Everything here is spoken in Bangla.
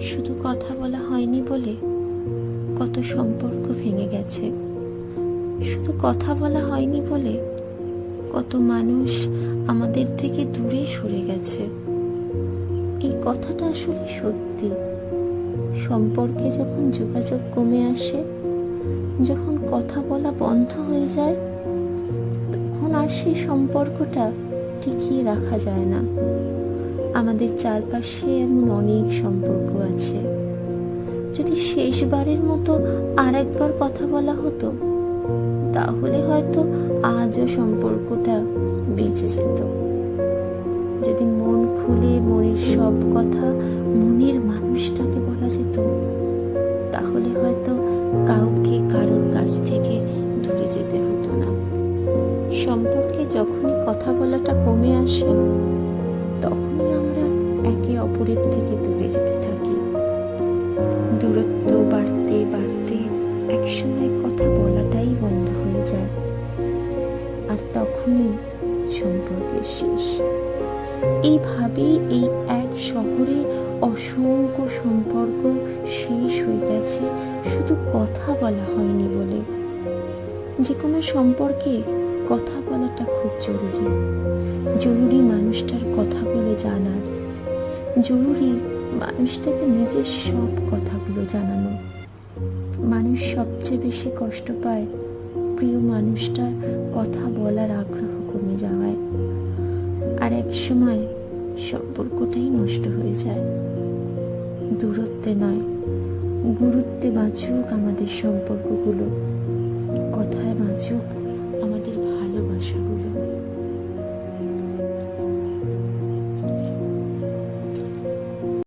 শুধু কথা বলা হয়নি বলে কত সম্পর্ক ভেঙে গেছে। শুধু কথা বলা হয়নি বলে কত মানুষ আমাদের থেকে দূরে সরে গেছে। এই কথাটা আসলে সত্যি। সম্পর্কে যখন যোগাযোগ কমে আসে, যখন কথা বলা বন্ধ হয়ে যায়, তখন আর সেই সম্পর্কটা টিকিয়ে রাখা যায় না। আমাদের চারপাশে এমন অনেক সম্পর্ক আছে। যদি শেষবারের মতো আর একবার কথা বলা হতো, তাহলে হয়তো আজও সম্পর্কটা বেঁচে যেত। যদি মন খুলে মনের সব কথা মনের মানুষটাকে বলা যেত, তাহলে হয়তো কাউকে কারোর কাছ থেকে দূরে যেতে হতো না। সম্পর্কে যখনই কথা বলাটা কমে আসে অপরের থেকে দূরে যেতে থাকি। দূরত্ব বাড়তে বাড়তে একসময় কথা বলাটাই বন্ধ হয়ে যায়। আর তখনই সম্পর্কের শেষ। এইভাবেই এই এক শহরে অসংখ্য সম্পর্ক শেষ হয়ে গেছে, শুধু কথা বলা হয়নি বলে। যে কোনো সম্পর্কে কথা বলাটা খুব জরুরি। জরুরি মানুষটার কথাগুলো জানার। জরুরি মানুষটাকে নিজের সব কথাগুলো জানানো। মানুষ সবচেয়ে বেশি কষ্ট পায় প্রিয় মানুষটার কথা বলার আগ্রহ কমে যাওয়ায়। আর এক সময় সম্পর্কটাই নষ্ট হয়ে যায়। দূরত্বে নয়, গুরুত্বে বাঁচুক আমাদের সম্পর্কগুলো। কথায় বাঁচুক।